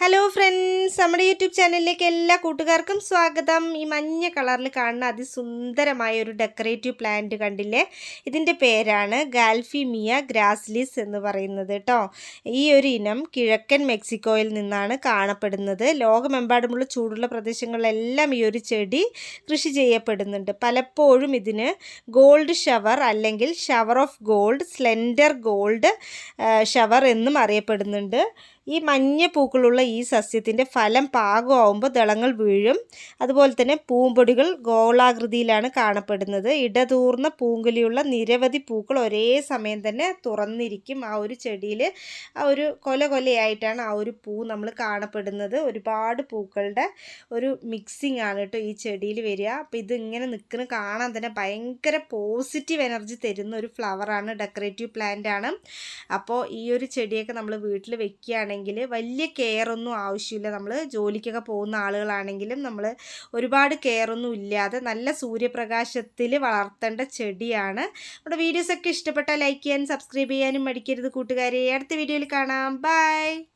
Hello friends നമ്മുടെ YouTube ചാനലിലേക്ക് എല്ലാ കൂട്ടുകാർക്കും സ്വാഗതം. ഈ മഞ്ഞ കളറിൽ കാണുന്ന അതിസുന്ദരമായ ഒരു ഡെക്കറേറ്റീവ് പ്ലാന്റ് കണ്ടില്ലേ? ഇതിന്റെ പേരാണ് ഗാൽഫിമിയ ഗ്രാസ്ലിസ് എന്ന് പറയുന്നത് കേട്ടോ ഈ ഒരു ഇനം കിഴക്കൻ മെക്സിക്കോയിൽ നിന്നാണ് കാണപ്പെടുന്നത്. ലോകമെമ്പാടുമുള്ള ചൂടുള്ള പ്രദേശങ്ങളിലെല്ലാം ഈ ഒരു ചെടി കൃഷി ചെയ്യപ്പെടുന്നുണ്ട്. പലപ്പോഴും ഇതിന് ഗോൾഡ് ഷവർ അല്ലെങ്കിൽ shower of gold slender gold shower എന്നും അറിയപ്പെടുന്നുണ്ട്. ഈ മഞ്ഞ പൂക്കളുള്ള ഈ സസ്യത്തിന്റെ ഫലം പാകമാവുമ്പോൾ ദളങ്ങൾ വീഴും. അതുപോലെ തന്നെ പൂമ്പൊടികൾ ഗോളാകൃതിയിലാണ് കാണപ്പെടുന്നത്. ഇടതൂർന്ന പൂങ്കുലിയുള്ള നിരവധി പൂക്കൾ ഒരേ സമയം തന്നെ തുറന്നിരിക്കും. ആ ഒരു ചെടിയിൽ ആ ഒരു കൊല കൊലയായിട്ടാണ് ആ ഒരു പൂ നമ്മൾ കാണപ്പെടുന്നത്. ഒരുപാട് പൂക്കളുടെ ഒരു മിക്സിംഗ് ആണ് കേട്ടോ ഈ ചെടിയിൽ വരിക. അപ്പോൾ ഇതിങ്ങനെ നിൽക്കുന്ന കാണാൻ തന്നെ ഭയങ്കര പോസിറ്റീവ് എനർജി തരുന്ന ഒരു ഫ്ലവറാണ് ഡെക്കറേറ്റീവ് പ്ലാന്റ് ആണ്. അപ്പോൾ ഈ ഒരു ചെടിയൊക്കെ നമ്മൾ വീട്ടിൽ വെക്കുകയാണെങ്കിൽ വലിയ കെയർ ഒന്നും ആവശ്യമില്ല. നമ്മൾ ജോലിക്കൊക്കെ പോകുന്ന ആളുകളാണെങ്കിലും നമ്മൾ ഒരുപാട് കെയർ ഒന്നും ഇല്ലാതെ നല്ല സൂര്യപ്രകാശത്തിൽ വളർത്തേണ്ട ചെടിയാണ്. നമ്മുടെ വീഡിയോസൊക്കെ ഇഷ്ടപ്പെട്ടാൽ ലൈക്ക് ചെയ്യാനും സബ്സ്ക്രൈബ് ചെയ്യാനും മടിക്കരുത് കൂട്ടുകാരെ. അടുത്ത വീഡിയോയിൽ കാണാം. ബൈ.